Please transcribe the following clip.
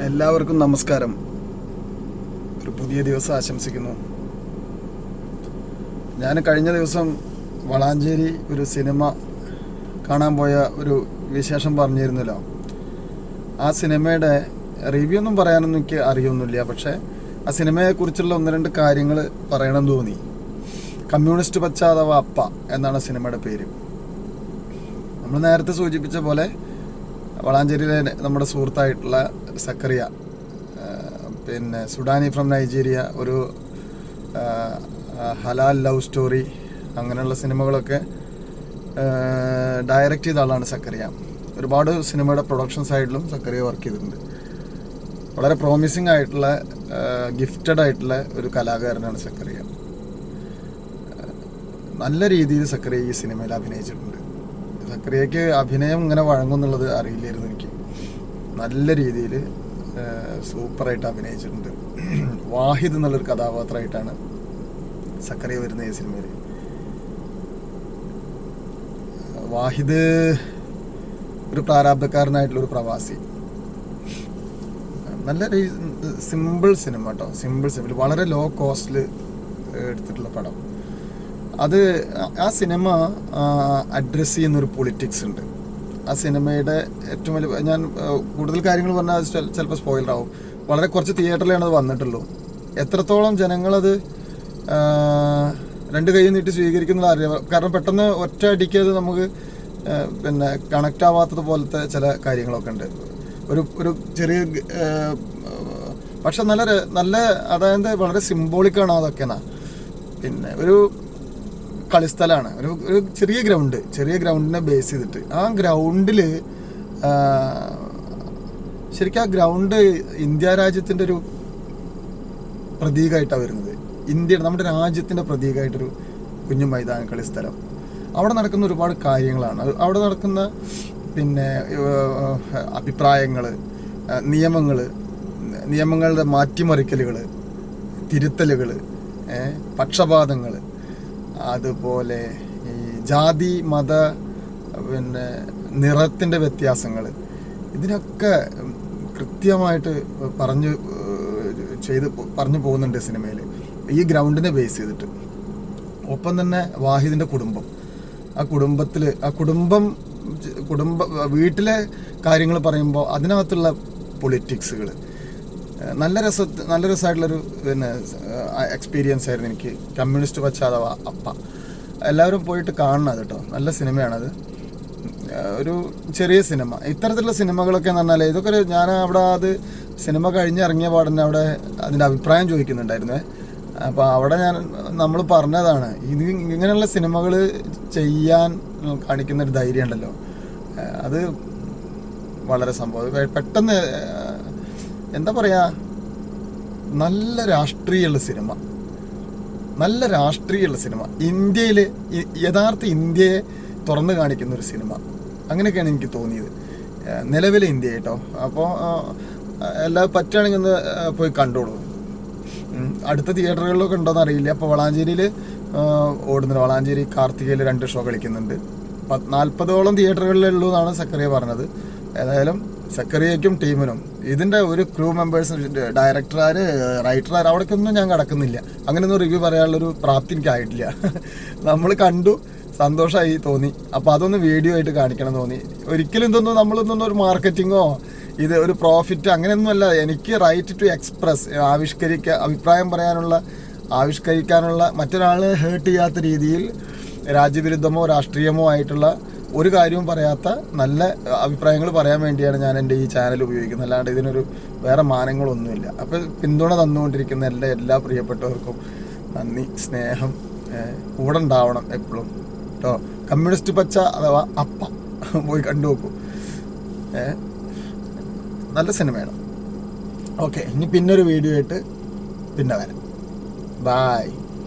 എല്ലാവർക്കും നമസ്കാരം. ഒരു പുതിയ ദിവസം ആശംസിക്കുന്നു. ഞാൻ കഴിഞ്ഞ ദിവസം വളാഞ്ചേരി ഒരു സിനിമ കാണാൻ പോയ ഒരു വിശേഷം പറഞ്ഞിരുന്നല്ലോ. ആ സിനിമയുടെ റിവ്യൂ ഒന്നും പറയാനൊന്നും എനിക്ക് അറിയൊന്നുമില്ല. പക്ഷേ ആ സിനിമയെക്കുറിച്ചുള്ള ഒന്ന് രണ്ട് കാര്യങ്ങൾ പറയണം തോന്നി. കമ്മ്യൂണിസ്റ്റ് പച്ച അഥവാ അപ്പ എന്നാണ് സിനിമയുടെ പേര്. നമ്മൾ നേരത്തെ സൂചിപ്പിച്ച പോലെ വളാഞ്ചേരിയിലെ നമ്മുടെ സുഹൃത്തായിട്ടുള്ള സക്കറിയ പിന്നെ സുഡാനി ഫ്രം നൈജീരിയ ഒരു ഹലാൽ ലവ് സ്റ്റോറി അങ്ങനെയുള്ള സിനിമകളൊക്കെ ഡയറക്റ്റ് ചെയ്ത ആളാണ് സക്കറിയ. ഒരുപാട് സിനിമയുടെ പ്രൊഡക്ഷൻ സൈഡിലും സക്കറിയ വർക്ക് ചെയ്തിട്ടുണ്ട്. വളരെ പ്രോമിസിങ് ആയിട്ടുള്ള ഗിഫ്റ്റഡ് ആയിട്ടുള്ള ഒരു കലാകാരനാണ് സക്കറിയ. നല്ല രീതിയിൽ സക്കറിയ ഈ സിനിമയിൽ അഭിനയിച്ചിട്ടുണ്ട്. സക്കറിയയ്ക്ക് അഭിനയം ഇങ്ങനെ വഴങ്ങുന്നുള്ളത് അറിയില്ലായിരുന്നു എനിക്ക്. നല്ല രീതിയിൽ സൂപ്പറായിട്ട് അഭിനയിച്ചിട്ടുണ്ട്. വാഹിദ് എന്നുള്ളൊരു കഥാപാത്രമായിട്ടാണ് സക്കറിയ വരുന്ന ഈ സിനിമയിൽ വാഹിദ് ഒരു പ്രാരാബ്ധക്കാരനായിട്ടുള്ളൊരു പ്രവാസി. നല്ല സിമ്പിൾ സിനിമ കേട്ടോ. സിമ്പിൾ സിമ്പിൾ വളരെ ലോ കോസ്റ്റിൽ എടുത്തിട്ടുള്ള പടം. അത് ആ സിനിമ അഡ്രസ്സ് ചെയ്യുന്നൊരു പൊളിറ്റിക്സ് ഉണ്ട്. ആ സിനിമയുടെ ഏറ്റവും വലിയ ഞാൻ കൂടുതൽ കാര്യങ്ങൾ പറഞ്ഞാൽ ചിലപ്പോൾ സ്പോയിലർ ആവും. വളരെ കുറച്ച് തിയേറ്ററിലാണ് അത് വന്നിട്ടുള്ളൂ. എത്രത്തോളം ജനങ്ങളത് രണ്ട് കൈ നീട്ടി സ്വീകരിക്കുന്നത് അറിയാം കാരണം പെട്ടെന്ന് ഒറ്റ അടിക്ക് അത് നമുക്ക് പിന്നെ കണക്റ്റ് ആവാത്തത് പോലത്തെ ചില കാര്യങ്ങളൊക്കെ ഉണ്ട്. ഒരു ഒരു ചെറിയ പക്ഷെ നല്ല നല്ല അതായത് വളരെ സിംബോളിക്കാണ് അതൊക്കെ എന്നാ പിന്നെ ഒരു കളിസ്ഥലമാണ് ഒരു ഒരു ചെറിയ ഗ്രൗണ്ട് ചെറിയ ഗ്രൗണ്ടിനെ ബേസ് ചെയ്തിട്ട്. ആ ഗ്രൗണ്ടിൽ ശരിക്കും ആ ഗ്രൗണ്ട് ഇന്ത്യ രാജ്യത്തിന്റെ ഒരു പ്രതീകമായിട്ടാണ് വരുന്നത്. ഇന്ത്യയുടെ നമ്മുടെ രാജ്യത്തിന്റെ പ്രതീകമായിട്ടൊരു കുഞ്ഞു മൈതാന കളിസ്ഥലം. അവിടെ നടക്കുന്ന ഒരുപാട് കാര്യങ്ങളാണ്. അവിടെ നടക്കുന്ന പിന്നെ അഭിപ്രായങ്ങൾ നിയമങ്ങൾ നിയമങ്ങളുടെ മാറ്റിമറിക്കലുകൾ തിരുത്തലുകൾ പക്ഷപാതങ്ങൾ അതുപോലെ ഈ ജാതി മത പിന്നെ നിറത്തിന്റെ വ്യത്യാസങ്ങൾ ഇതിനൊക്കെ കൃത്യമായിട്ട് പറഞ്ഞു ചെയ്ത് പറഞ്ഞു പോകുന്നുണ്ട് സിനിമയിൽ ഈ ഗ്രൗണ്ടിനെ ബേസ് ചെയ്തിട്ട്. ഒപ്പം തന്നെ വാഹിദിന്റെ കുടുംബം. ആ കുടുംബത്തിൽ ആ കുടുംബം കുടുംബ വീട്ടിലെ കാര്യങ്ങൾ പറയുമ്പോൾ അതിനകത്തുള്ള പൊളിറ്റിക്സുകൾ നല്ല രസ നല്ല രസമായിട്ടുള്ളൊരു പിന്നെ എക്സ്പീരിയൻസ് ആയിരുന്നു എനിക്ക്. കമ്മ്യൂണിസ്റ്റ് പശ്ചാത്തല അപ്പ. എല്ലാവരും പോയിട്ട് കാണണം കേട്ടോ. നല്ല സിനിമയാണത്. ഒരു ചെറിയ സിനിമ. ഇത്തരത്തിലുള്ള സിനിമകളൊക്കെ എന്ന് പറഞ്ഞാൽ ഇതൊക്കെ ഒരു ഞാൻ അവിടെ അത് സിനിമ കഴിഞ്ഞിറങ്ങിയ പാടന്നെ അവിടെ അതിന്റെ അഭിപ്രായം ചോദിക്കുന്നുണ്ടായിരുന്നേ. അപ്പോൾ അവിടെ ഞാൻ നമ്മൾ പറഞ്ഞതാണ് ഇത് ഇങ്ങനെയുള്ള സിനിമകൾ ചെയ്യാൻ കാണിക്കുന്ന ഒരു ധൈര്യം ഉണ്ടല്ലോ അത് വളരെ സംഭവം. പെട്ടെന്ന് എന്താ പറയാ? നല്ല രാഷ്ട്രീയമുള്ള സിനിമ. നല്ല രാഷ്ട്രീയമുള്ള സിനിമ. ഇന്ത്യയിൽ യഥാർത്ഥ ഇന്ത്യയെ തുറന്നു കാണിക്കുന്ന ഒരു സിനിമ. അങ്ങനെയൊക്കെയാണ് എനിക്ക് തോന്നിയത്. നിലവിലെ ഇന്ത്യ കേട്ടോ. അപ്പോൾ എല്ലാ പറ്റുകയാണെങ്കിൽ ഒന്ന് പോയി കണ്ടോളൂ. അടുത്ത തിയേറ്ററുകളിലൊക്കെ ഉണ്ടോയെന്ന് അറിയില്ല. അപ്പോൾ വളാഞ്ചേരിയിൽ ഓടുന്നുണ്ട്. വളാഞ്ചേരി കാർത്തികയിൽ രണ്ട് ഷോ കളിക്കുന്നുണ്ട്. നാൽപ്പതോളം തിയേറ്ററുകളിലുള്ളൂ എന്നാണ് സക്കറിയ പറഞ്ഞത്. ഏതായാലും സക്കറിയയ്ക്കും ടീമിനും. ഇതിന്റെ ഒരു ക്രൂ മെമ്പേഴ്സ് ഡയറക്ടർമാർ റൈറ്റർമാർ അവിടേക്കൊന്നും ഞാൻ കടക്കുന്നില്ല. അങ്ങനെയൊന്നും റിവ്യൂ പറയാനുള്ളൊരു പ്രാപ്തി എനിക്കായിട്ടില്ല നമ്മൾ കണ്ടു സന്തോഷമായി തോന്നി. അപ്പോൾ അതൊന്ന് വീഡിയോ ആയിട്ട് കാണിക്കണം തോന്നി. ഒരിക്കലും ഇതൊന്നും നമ്മളിതൊന്നും ഒരു മാർക്കറ്റിങ്ങോ ഇത് ഒരു പ്രോഫിറ്റ് അങ്ങനെയൊന്നുമല്ല എനിക്ക് റൈറ്റ് ടു എക്സ്പ്രസ് ആവിഷ്കരിക്കുക അഭിപ്രായം പറയാനുള്ള ആവിഷ്കരിക്കാനുള്ള മറ്റൊരാളെ ഹേർട്ട് ചെയ്യാത്ത രീതിയിൽ രാജ്യവിരുദ്ധമോ രാഷ്ട്രീയമോ ആയിട്ടുള്ള ഒരു കാര്യവും പറയാത്ത നല്ല അഭിപ്രായങ്ങൾ പറയാൻ വേണ്ടിയാണ് ഞാൻ എന്റെ ഈ ചാനൽ ഉപയോഗിക്കുന്നത്. അല്ലാണ്ട് ഇതിനൊരു വേറെ മാനങ്ങളൊന്നുമില്ല. അപ്പോൾ പിന്തുണ തന്നുകൊണ്ടിരിക്കുന്ന എല്ലാ എല്ലാ പ്രിയപ്പെട്ടവർക്കും നന്ദി സ്നേഹം കൂടെ ഉണ്ടാവണം എപ്പോഴും കേട്ടോ കമ്മ്യൂണിസ്റ്റ് പച്ച അഥവാ അപ്പ പോയി കണ്ടു നോക്കൂ. നല്ല സിനിമയാണ്. ഓക്കെ ഇനി പിന്നൊരു വീഡിയോ ആയിട്ട് പിന്നെ വരാം. ബായ്